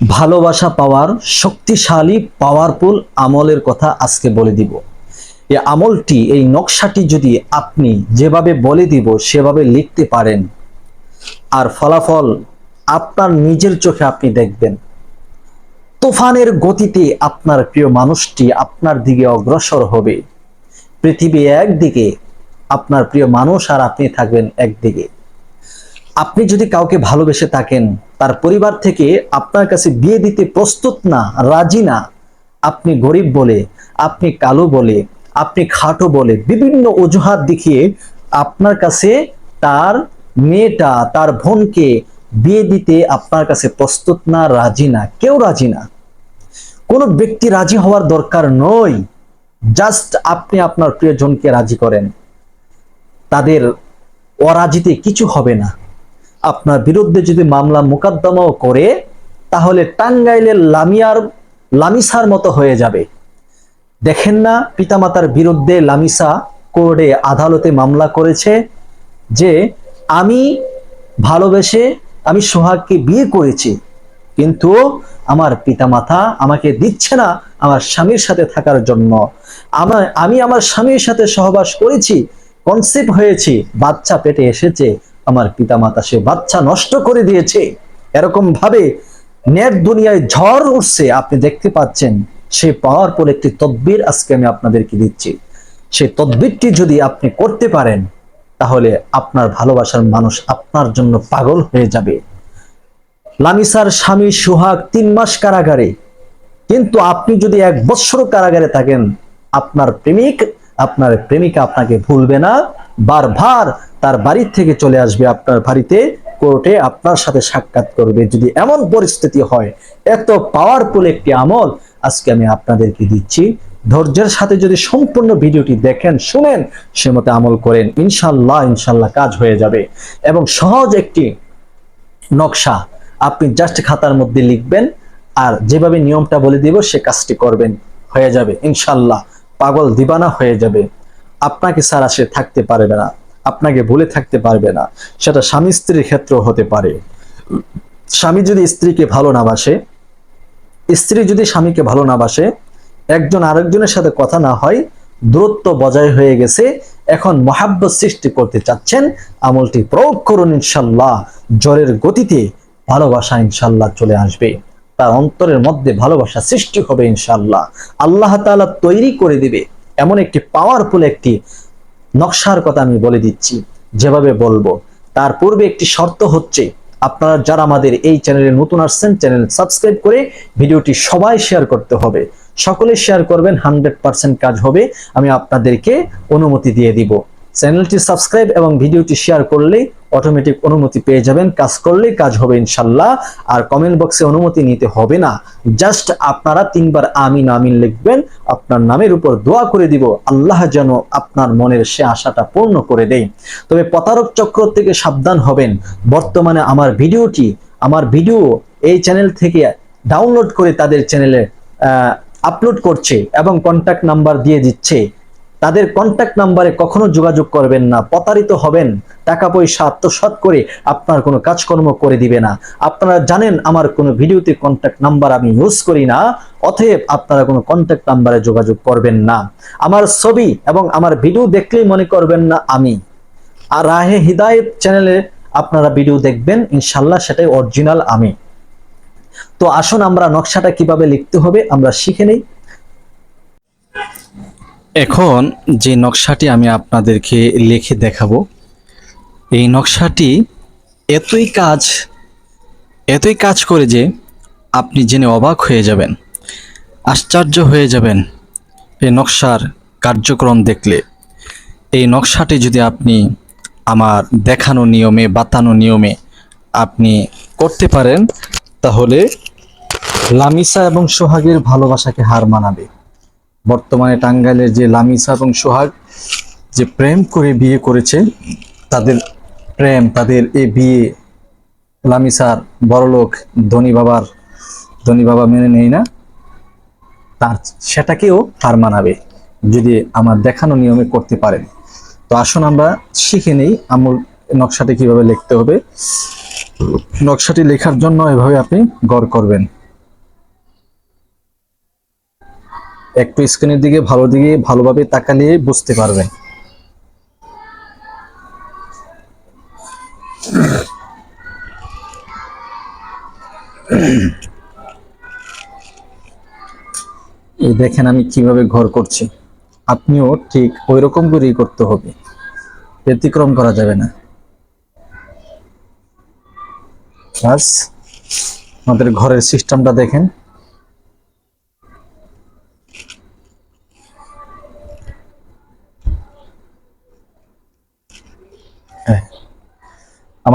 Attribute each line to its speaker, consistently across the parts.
Speaker 1: ভালোবাসা পাওয়ার, শক্তিশালী পাওয়ারফুল আমলের কথা আজকে বলে দিব। এই আমলটি, এই নকশাটি যদি আপনি যেভাবে বলে দিব, সেভাবে লিখতে পারেন। আর ফলাফল আপনার নিজের চোখে আপনি দেখবেন। তুফানের গতিতে আপনার প্রিয় মানুষটি আপনার দিকে অগ্রসর হবে। পৃথিবী একদিকে, আপনার প্রিয় মানুষ আর আপনি থাকবেন একদিকে। আপনি যদি কাউকে ভালোবেসে থাকেন, তার পরিবার থেকে আপনার কাছে বিয়ে দিতে প্রস্তুত না, রাজি না, আপনি গরিব বলে, আপনি কালো বলে, আপনি খাটো বলে বিভিন্ন অজুহাত দেখিয়ে আপনার কাছে তার মেয়েটা, তার বোনকে বিয়ে দিতে আপনার কাছে প্রস্তুত না, রাজি না, কেউ রাজি না। কোনো ব্যক্তি রাজি হওয়ার দরকার নয়, জাস্ট আপনি আপনার প্রিয়জনকে রাজি করেন। তাদের অরাজিতে কিছু হবে না। আপনার বিরুদ্ধে যদি মামলা মোকদ্দমাও করে, তাহলে টাঙ্গাইলের লামিয়ার, লামিসার মতো হয়ে যাবে। দেখেন না পিতামাতার বিরুদ্ধে লামিসা কোর্টে আদালতে মামলা করেছে যে, আমি ভালোবেসে আমি সোহাগকে বিয়ে করেছি, কিন্তু আমার পিতামাতা আমাকে দিচ্ছে না আমার স্বামীর সাথে থাকার জন্য। আমার, আমি আমার স্বামীর সাথে সহবাস করেছি কনসেপ্ট হয়েছি, বাচ্চা পেটে এসেছে আমার পিতামাতা সে বাচ্চা নষ্ট করে দিয়েছে। এরকম ভাবে নেট দুনিয়ায় ঝড় উঠছে, আপনি দেখতে পাচ্ছেন সেই পাওয়ার পর একটি তদ্বির আজকে আমি আপনাদেরকে দিচ্ছি। সেই তদ্বিরটি যদি আপনি করতে পারেন, তাহলে আপনার ভালোবাসার মানুষ আপনার জন্য পাগল হয়ে যাবে। লামিসার স্বামী সুহাগ তিন মাস কারাগারে। কিন্তু আপনি যদি এক বৎসর কারাগারে থাকেন, আপনার প্রেমিক, আপনার প্রেমিকা আপনাকে ভুলবে না। বারবার তার বাড়ির থেকে চলে আসবে আপনার বাড়িতে, কোর্টে আপনার সাথে সাক্ষাৎ করবে। যদি এমন পরিস্থিতি হয়, এত পাওয়ারফুল একটি আমল আজকে আমি আপনাদেরকে দিচ্ছি। ধৈর্যের সাথে যদি সম্পূর্ণ ভিডিওটি দেখেন, শুনেন, সে মতে আমল করেন ইনশাল্লাহ ইনশাল্লাহ কাজ হয়ে যাবে। এবং সহজ একটি নকশা আপনি জাস্ট খাতার মধ্যে লিখবেন আর যেভাবে নিয়মটা বলে দিব, সে কাজটি করবেন, হয়ে যাবে ইনশাল্লাহ পাগল দিবানা হয়ে যাবে। আপনাকে ছাড়া সে থাকতে পারবে না। আপনাকে ভুলে থাকতে পারবে না। সেটা স্বামী স্ত্রীর ক্ষেত্রেও হতে পারে। স্বামী যদি স্ত্রীকে ভালো না বাসে, স্ত্রী যদি স্বামীকে ভালো না বাসে, একজন আরেকজনের সাথে কথা না হয়, দূরত্ব বজায় হয়ে গেছে, এখন মহাব্বত সৃষ্টি করতে চাচ্ছেন, আমলটি প্রয়োগ করুন ইনশাল্লাহ। জ্বরের গতিতে ভালোবাসা ইনশাল্লাহ চলে আসবে। তার অন্তরের মধ্যে ভালোবাসা সৃষ্টি হবে ইনশাল্লাহ। আল্লাহ তাআলা তৈরি করে দিবে। এমন একটি পাওয়ারফুল একটি নকশার কথা আমি বলে দিচ্ছি, যেভাবে বলব। তার পূর্বে একটি শর্ত হচ্ছে, আপনারা যারা আমাদের এই চ্যানেলে নতুন আসছেন, চ্যানেল সাবস্ক্রাইব করে ভিডিওটি সবাই শেয়ার করতে হবে। সকলে শেয়ার করবেন, হান্ড্রেড পার্সেন্ট কাজ হবে। আমি আপনাদেরকে অনুমতি দিয়ে দিব। চ্যানেলটি সাবস্ক্রাইব এবং ভিডিওটি শেয়ার করলেই অটোমেটিক অনুমতি পেয়ে যাবেন। কাজ করলেই কাজ হবে ইনশাল্লাহ। আর কমেন্ট বক্সে অনুমতি নিতে হবে না। জাস্ট আপনারা তিনবার আমিন আমিন লিখবেন। আপনার নামের উপর দোয়া করে দিব। আল্লাহ যেন আপনার মনের সে আশাটা পূর্ণ করে দেয়। তবে প্রতারক চক্র থেকে সাবধান হবেন। বর্তমানে আমার ভিডিওটি, আমার ভিডিও এই চ্যানেল থেকে ডাউনলোড করে তাদের চ্যানেলে আপলোড করছে এবং কন্ট্যাক্ট নাম্বার দিয়ে দিচ্ছে। তাদের কন্ট্যাক্ট নাম্বারে কখনো যোগাযোগ করবেন না, প্রতারিত হবেন, টাকা পয়সা আত্মসাৎ করে আপনার কোনো কাজকর্ম করে দিবে না। আপনারা জানেন আমার কোনো ভিডিওতে কন্ট্যাক্ট নাম্বার আমি ইউজ করি না, অতএব আপনারা কোনো কন্ট্যাক্ট নাম্বারে যোগাযোগ করবেন না। আমার ছবি এবং আমার ভিডিও দেখলেই মনে করবেন না আমি। আর রাহে হিদায়ত চ্যানেলে আপনারা ভিডিও দেখবেন ইনশাল্লাহ সেটাই অরিজিনাল আমি। তো আসুন আমরা নকশাটা কীভাবে লিখতে হবে আমরা শিখে নেই। এখন যে নকশাটি আমি আপনাদেরকে লিখে দেখাবো, এই নকশাটি এতই কাজ এতই কাজ করে যে আপনি জেনে অবাক হয়ে যাবেন, আশ্চর্য হয়ে যাবেন এই নকশার কার্যক্রম দেখলে। এই নকশাটি যদি আপনি আমার দেখানো নিয়মে, বাতানো নিয়মে আপনি করতে পারেন, তাহলে লামিসা এবং সোহাগের ভালোবাসাকে হার মানাবে। বর্তমানে টাঙ্গাইলের যে লামিসা এবং সোহাগ যে প্রেম করে বিয়ে করেছে, তাদের প্রেম, তাদের এ বিয়ে লামিসার বড়লোক ধনী বাবার, ধনী বাবা মেনে নেই না। তার, সেটাকেও হার মানাবে যদি আমার দেখানো নিয়মে করতে পারেন। তো আসুন আমরা শিখে নেই আমল নকশাটি কীভাবে লিখতে হবে। নকশাটি লেখার জন্য এভাবে আপনি গড় করবেন। একটু স্ক্রিনের দিকে ভালো দিকে ভালোভাবে তাকালে বুঝতে পারবেন। এই দেখেন আমি কীভাবে ঘর করছি। আপনিও ঠিক ওই রকম করেই করতে হবে। ব্যতিক্রম করা যাবে না। আমাদের ঘরের সিস্টেমটা দেখেন।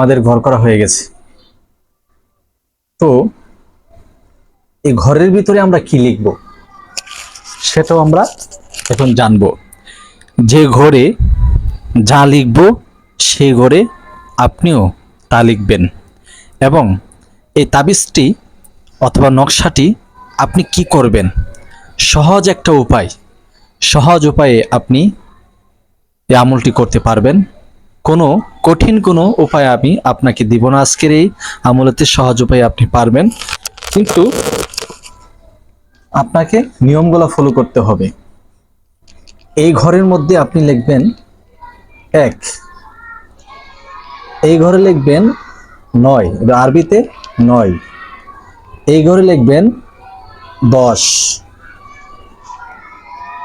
Speaker 1: আমাদের ঘর করা হয়ে গেছে। তো, এই ঘরের ভিতরে আমরা কি লিখব? সেটাও আমরা এখন জানব। যে ঘরে যা লিখব সেই ঘরে আপনিও তা লিখবেন। এবং এই তাবিজটি অথবা নকশাটি আপনি কি করবেন? সহজ একটা উপায়। সহজ উপায়ে আপনি এই আমলটি করতে পারবেন। কোনো কঠিন কোনো উপায় আমি আপনাকে দিব না। আজকের এই আমলতে সহজ উপায়ে আপনি পারবেন। কিন্তু আপনাকে নিয়মগুলো ফলো করতে হবে। এই ঘরের মধ্যে আপনি লিখবেন, এক, এই ঘরে লিখবেন, নয়, এটা আরবিতে, নয়। এই ঘরে লিখবেন, দশ।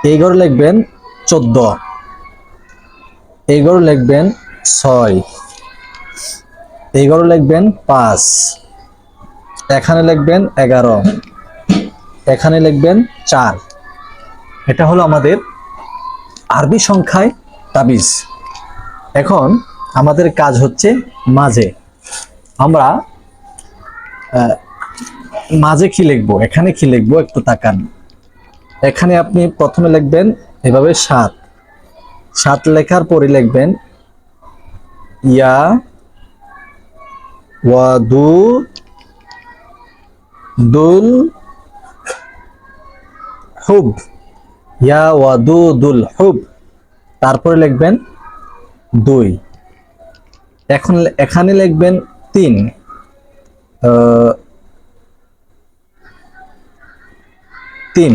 Speaker 1: এই ঘরে লিখবেন, চোদ্দ। এই ঘরে লিখবেন ছয়। এই ঘরে লিখবেন পাঁচ। এখানে লিখবেন এগারো। এখানে লিখবেন চার। এটা হলো আমাদের আরবি সংখ্যায় তাবিজ। এখন আমাদের কাজ হচ্ছে মাঝে। আমরা মাঝে কি লিখব? এখানে কি লিখব? একটু তাকান। এখানে আপনি প্রথমে লিখবেন এভাবে সাত। সাত লেখার পরে লিখবেন ইয়া ওয়াদু দুল হুব। ইয়া ওয়াদুদুল হুব। তারপরে লিখবেন দুই। এখন এখানে লিখবেন তিন। তিন।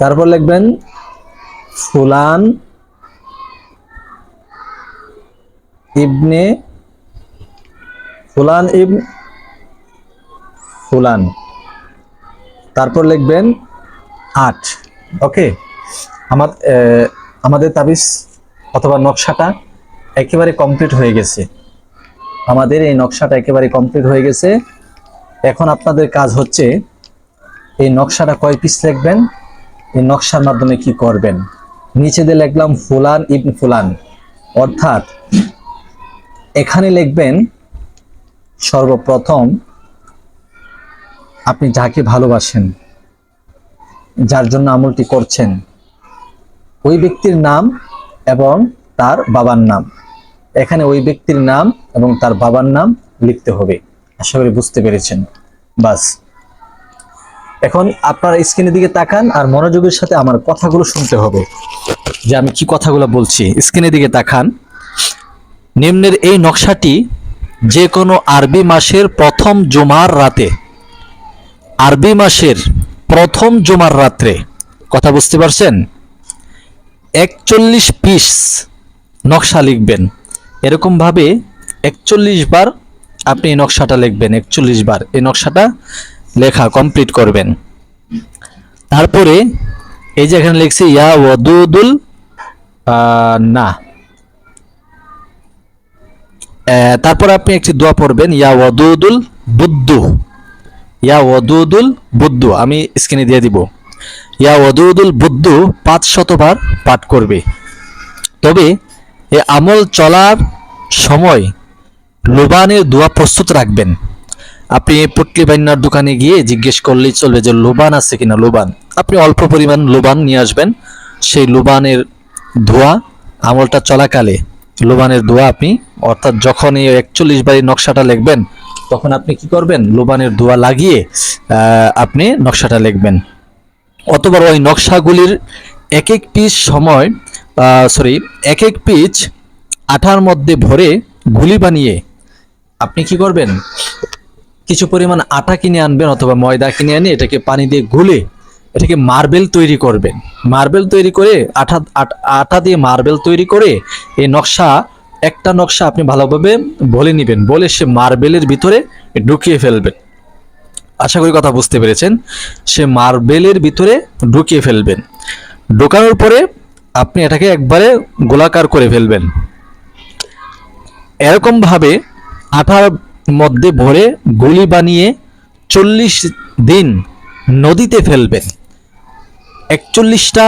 Speaker 1: তারপর লিখবেন ফুলান ইবনে ফুলান ইব ফুলান। তারপর লিখবেন আট। ওকে? আমার আমাদের তাবিজ অথবা নকশাটা একেবারে কমপ্লিট হয়ে গেছে। আমাদের এই নকশাটা একেবারে কমপ্লিট হয়ে গেছে। এখন আপনাদের কাজ হচ্ছে এই নকশাটা কয় পিস লিখবেন? এই নকশার মাধ্যমে কি করবেন? নিচে দিয়ে লিখলাম ফুলান ইবন ফুলান। অর্থাৎ এখানে লিখবেন, সর্বপ্রথম আপনি যাকে ভালোবাসেন, যার জন্য আমলটি করছেন, ওই ব্যক্তির নাম এবং তার বাবার নাম। এখানে ওই ব্যক্তির নাম এবং তার বাবার নাম লিখতে হবে। আশা করি বুঝতে পেরেছেন। বাস। এখন আপনারা স্ক্রিনের দিকে তাকান আর মনোযোগের সাথে আমার কথাগুলো শুনতে হবে। যে আমি কি কথাগুলো বলছি, স্ক্রিনের দিকে তাকান। নিম্নের এই নকশাটি যে কোনো আরবি মাসের প্রথম জুমার রাতে, আরবি মাসের প্রথম জুমার রাত্রে, কথা বুঝতে পারছেন? একচল্লিশ পিস নকশা লিখবেন। এরকমভাবে একচল্লিশ বার আপনি এই নকশাটা লিখবেন, একচল্লিশ বার এই নকশাটা লেখা কমপ্লিট করবেন। তারপরে এই যে এখানে লিখছি, ইয়া ওয়াদুদুল না। তারপর আপনি একটি দোয়া পড়বেন, ইয়া ওয়াদুদুল বুদ্ধু ইয়া ওয়াদুদুল বুদ্ধু আমি স্ক্রিনে দিয়ে দিব। ইয়া ওয়াদুদুল বুদ্ধু পাঁচ শতবার পাঠ করবে। তবে এ আমল চলার সময় লোবানের দোয়া প্রস্তুত রাখবেন। আপনি পটলি বান্নার দোকানে গিয়ে জিজ্ঞেস করলেই চলবে যে লোবান আছে কিনা লোবান। আপনি অল্প পরিমাণ লোবান নিয়ে আসবেন। সেই লোবানের ধোয়া আমলটা চলাকালে লোবানের দোয়া আপনি, অর্থাৎ যখন এই একচল্লিশ বারের নকশাটা লিখবেন, তখন আপনি কি করবেন? লোবানের দোয়া লাগিয়ে আপনি নকশাটা লিখবেন। অথবা ওই নকশাগুলির এক এক পিস সময় সরি এক এক পিচ আঠার মধ্যে ভরে গুলি বানিয়ে আপনি কি করবেন? কিছু পরিমাণ আটা কিনে আনবেন অথবা ময়দা কিনে আনে এটাকে পানি দিয়ে গুলে
Speaker 2: এটাকে মার্বেল তৈরি করবেন মার্বেল তৈরি করে, আঠা আটা দিয়ে মার্বেল তৈরি করে এই নকশা, একটা নকশা আপনি ভালোভাবে বলে নেবেন। বলে সে মার্বেলের ভিতরে ঢুকিয়ে ফেলবেন আশা করি কথা বুঝতে পেরেছেন? সে মার্বেলের ভিতরে ঢুকিয়ে ফেলবেন। ঢোকানোর পরে আপনি এটাকে একবারে গোলাকার করে ফেলবেন। এরকম ভাবে আটার মধ্যে ভরে গুলি বানিয়ে চল্লিশ দিন নদীতে ফেলবেন। একচল্লিশটা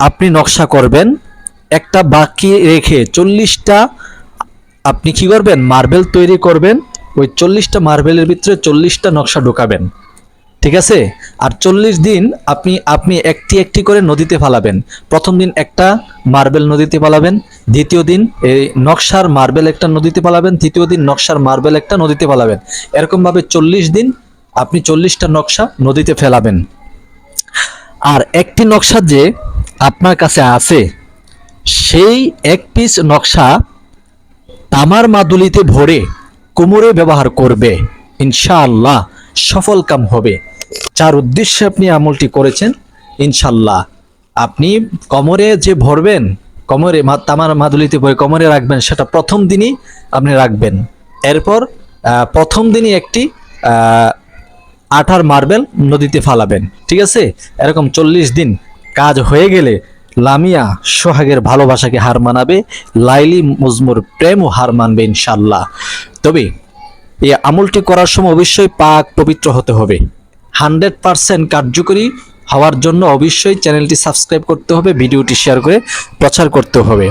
Speaker 2: আপনি নকশা করবেন, একটা বাকি রেখে চল্লিশটা আপনি কি করবেন? মার্বেল তৈরি করবেন, ওই চল্লিশটা মার্বেলের ভিতরে চল্লিশটা নকশা ঢোকাবেন। ঠিক আছে? আর চল্লিশ দিন আপনি আপনি একটি একটি করে নদীতে ফালাবেন। প্রথম দিন একটা মার্বেল নদীতে পালাবেন দ্বিতীয় দিন এই নকশার মার্বেল একটা নদীতে পালাবেন তৃতীয় দিন নকশার মার্বেল একটা নদীতে পালাবেন এরকমভাবে চল্লিশ দিন আপনি চল্লিশটা নকশা নদীতে ফেলাবেন। আর একটি নকশা যে আপনার কাছে আছে, সেই এক পিস নকশা তামার মাদুলিতে ভরে কোমরে ব্যবহার করবে। ইনশাআল্লাহ সফল কাম হবে। যার উদ্দেশ্যে আপনি আমলটি করেছেন ইনশাল্লাহ আপনি কোমরে যে ভরবেন, কোমরে তামার মাদুলিতে ভরে কোমরে রাখবেন, সেটা প্রথম দিনই আপনি রাখবেন। এরপর প্রথম দিনই একটি আঠার মার্বেল নদীতে ফালাবেন। ঠিক আছে? এরকম চল্লিশ দিন কাজ হয়ে গেলে লামিয়া সোহাগের ভালোবাসাকে হার মানাবে, লাইলি মজমুর প্রেমও হার মানবে ইনশাল্লাহ তবে এই আমলটি করার সময় অবশ্যই পাক পবিত্র হতে হবে। হান্ড্রেড পার্সেন্ট কার্যকরী হওয়ার জন্য অবশ্যই চ্যানেলটি সাবস্ক্রাইব করতে হবে, ভিডিওটি শেয়ার করে প্রচার করতে হবে।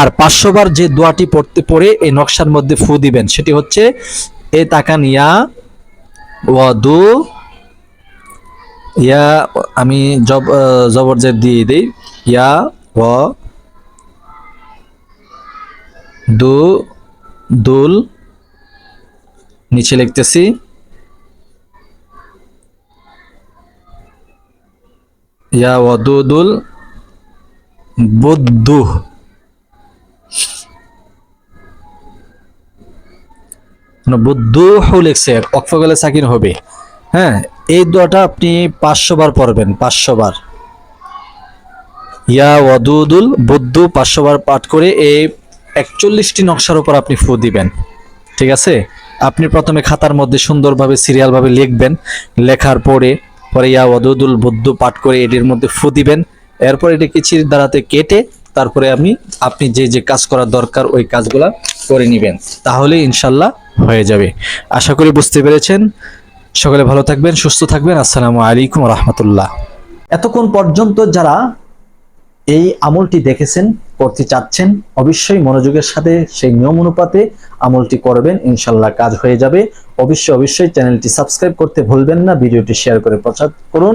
Speaker 2: আর পাঁচশো বার যে দোয়াটি পড়তে, পড়ে এই নকশার মধ্যে ফু দিবেন, সেটি হচ্ছে, এ তাকান ইয়া ওয়াদু। ইয়া, আমি জব জবর জের দিয়ে দিই। ইয়া, ও, দু, দুল। নিচে লিখতেছি। ইয়া ওয়াদুদুল বুদ্ধু। বুদ্ধু লিখছে অক্ষ গেলে সাকিন হবে। হ্যাঁ এই দোয়াটা আপনি পাঁচশো বার পড়বেন, পাঁচশো বার। ইয়া ওয়াদুদুল বুদ্ধু পাঁচশো বার পাঠ করে এই একচল্লিশটি নকশার উপর আপনি ফু দিবেন। ঠিক আছে? আপনি প্রথমে খাতার মধ্যে সুন্দরভাবে, সিরিয়ালভাবে লিখবেন। লেখার পরে পরে ইয়া ওয়াদুদুল বুদ্ধু পাঠ করে এটির মধ্যে ফু দিবেন। এরপর এটি কিচির দ্বারাতে কেটে তারপরে আমি, আপনি যে যে কাজ করা দরকার ওই কাজগুলা করে নেবেন। তাহলে ইনশাল্লাহ হয়ে যাবে। আশা করি বুঝতে পেরেছেন। সকলে ভালো থাকবেন, সুস্থ থাকবেন। আসসালামু আলাইকুম রহমতুল্লাহ।
Speaker 1: এতক্ষণ পর্যন্ত যারা এই আমলটি দেখেছেন, করতে চাচ্ছেন, অবশ্যই মনোযোগের সাথে সেই নিয়ম অনুপাতে আমলটি করবেন। ইনশাল্লাহ কাজ হয়ে যাবে। অবশ্যই অবশ্যই চ্যানেলটি সাবস্ক্রাইব করতে ভুলবেন না। ভিডিওটি শেয়ার করে প্রচার করুন।